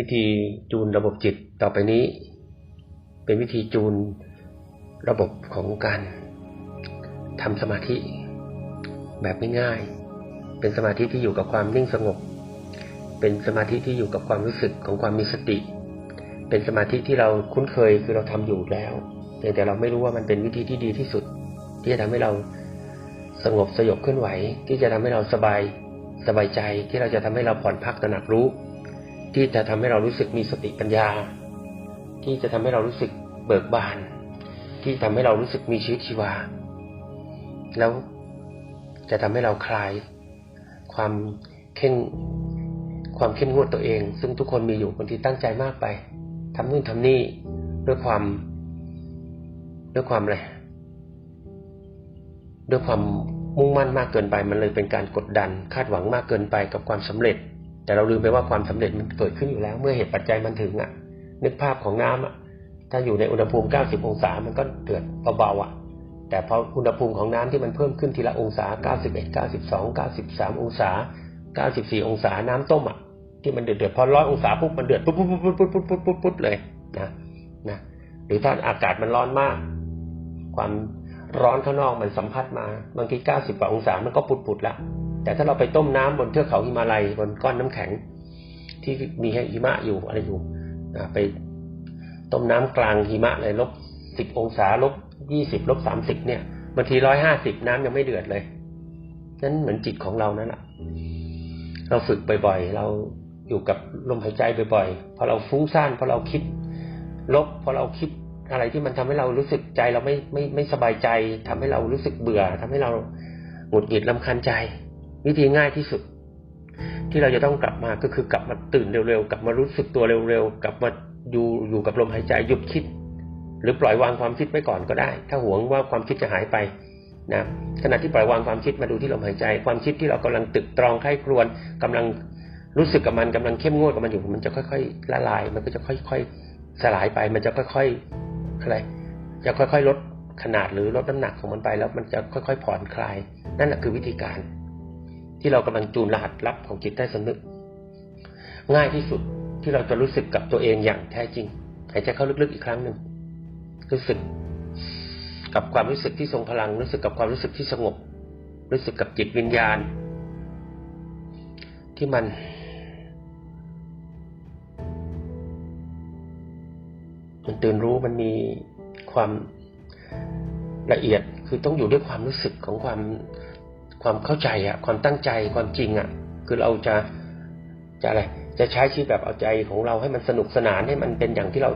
วิธีจูนระบบจิตต่อไปนี้ เป็นวิธีจูนระบบของการทำสมาธิ แบบง่ายๆ เป็นสมาธิที่อยู่กับความนิ่งสงบ เป็นสมาธิที่อยู่กับความรู้สึกของความมีสติ เป็นสมาธิที่เราคุ้นเคยคือเราทำอยู่แล้วเพียงแต่เราไม่รู้ว่ามันเป็นวิธีที่ดีที่สุด ที่จะทำให้เราสงบสยบเคลื่อนไหว ที่จะทำให้เราสบายสบายใจที่เราจะทำให้เราผ่อนพักตระหนักรู้ ที่จะทำให้เรารู้สึกมีสติปัญญา ที่จะทำให้เรารู้สึกเบิกบาน ที่ทำให้เรารู้สึกมีชีวิตชีวา แล้วจะทำให้เราคลายความเข่งความเข้มงวดตัวเอง ซึ่งทุกคนมีอยู่บางทีตั้งใจมากไปทำนู่นทำนี่ด้วยความด้วยความอะไรด้วยความมุ่งมั่นมากเกินไป มันเลยเป็นการกดดัน คาดหวังมากเกินไปกับความสำเร็จ แต่เราลืมไปว่าความสำเร็จมันเกิดขึ้นอยู่แล้ว เมื่อเหตุปัจจัยมันถึงอะ นึกภาพของน้ำอะ ถ้าอยู่ในอุณหภูมิ 90 องศา มันก็เดือดเบาๆอะ แต่พออุณหภูมิของน้ำที่มันเพิ่มขึ้นทีละองศา 91 92 93 องศา 94 องศา น้ำต้มอะ ที่มันเดือดเดือดพอร้อยองศาปุ๊บมันเดือดปุ๊บปุ๊บปุ๊บปุ๊บปุ๊บปุ๊บปุ๊บปุ๊บเลยนะนะ หรือถ้าอากาศมันร้อนมาก ความร้อนข้างนอกมันสัมผัสมาบางที 90 กว่าองศา มันก็ปุดๆละ แต่ถ้าเราไปต้มน้ำบนเทือกเขาหิมาลัยบนก้อนน้ำแข็ง ที่มีหิมะอยู่อะไรอยู่ไปต้มน้ำกลางหิมะเลยลบสิบองศาลบยี่สิบลบสามสิบเนี่ยบางทีร้อยห้าสิบน้ำยังไม่เดือดเลยนั้นเหมือนจิตของเรานั่นแหละเราฝึกบ่อยๆ เราอยู่กับลมหายใจบ่อยๆ พอเราฟุ้งซ่านพอเราคิด ลบพอเราคิดอะไรที่มันทำให้เรารู้สึกใจเราไม่ไม่ไม่สบายใจทำให้เรารู้สึกเบื่อทำให้เราหงุดหงิดลำคาญใจ วิธีง่ายที่สุด ที่เราจะต้องกลับมาก็คือกลับมาตื่นเร็วๆ กลับมารู้สึกตัวเร็วๆ กลับมาอยู่อยู่กับลมหายใจหยุดคิด หรือปล่อยวางความคิดไว้ก่อนก็ได้ ถ้าหวงว่าความคิดจะหายไปนะขณะที่ปล่อยวางความคิดมาดูที่ลมหายใจ ความคิดที่เรากำลังตึกตรองไข้ครวนกำลังรู้สึกกับมันกำลังเข้มงวดกับมันอยู่มันจะค่อยๆละลาย มันก็จะค่อยๆสลายไป มันจะค่อยๆอะไรจะค่อยๆลดขนาดหรือลดน้ำหนักของมันไปแล้วมันจะค่อยๆผ่อนคลาย นั่นแหละคือวิธีการ ที่เรากำลังจูนรหัสลับของจิตใต้สำนึก ง่ายที่สุดที่เราจะรู้สึกกับตัวเองอย่างแท้จริงหายใจเข้าลึกๆอีกครั้งหนึ่งรู้สึกกับความรู้สึกที่ทรงพลัง รู้สึกกับความรู้สึกที่สงบ รู้สึกกับจิตวิญญาณ ที่มัน มันตื่นรู้มันมีความละเอียดคือต้องอยู่ด้วยความรู้สึกของความ ความเข้าใจอะความตั้งใจความจริงอะคือเราจะจะอะไรจะใช้ชีวิตแบบเอาใจของเราให้มันสนุกสนานให้มันเป็นอย่างที่เรา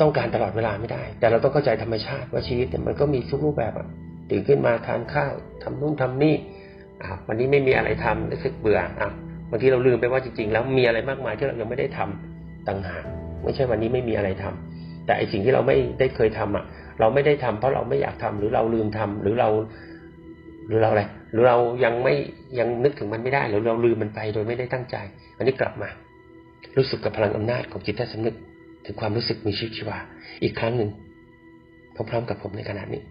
ต้องการตลอดเวลาไม่ได้ แต่เราต้องเข้าใจธรรมชาติว่าชีวิตเนี่ยมันก็มีทุกรูปแบบอะตื่นขึ้นมาทานข้าวทำนู่นทำนี่อ่าวันนี้ไม่มีอะไรทำรู้สึกเบื่ออะบางทีเราลืมไปว่าจริงๆ แล้วมีอะไรมากมายที่เรายังไม่ได้ทำต่างหากไม่ใช่วันนี้ไม่มีอะไรทำแต่ไอสิ่งที่เราไม่ได้เคยทำอะ เราไม่ได้ทำเพราะเราไม่อยากทำหรือเราลืมทำหรือเรา หรือเราอะไรหรือเรายังไม่ยังนึกถึงมันไม่ได้หรือเราลืมมันไปโดยไม่ได้ตั้งใจ อันนี้กลับมา รู้สึกกับพลังอำนาจของจิตใต้สำนึก ถึงความรู้สึกมีชีวิตชีวา อีกครั้งหนึ่งพร้อมๆกับผมในขณะนี้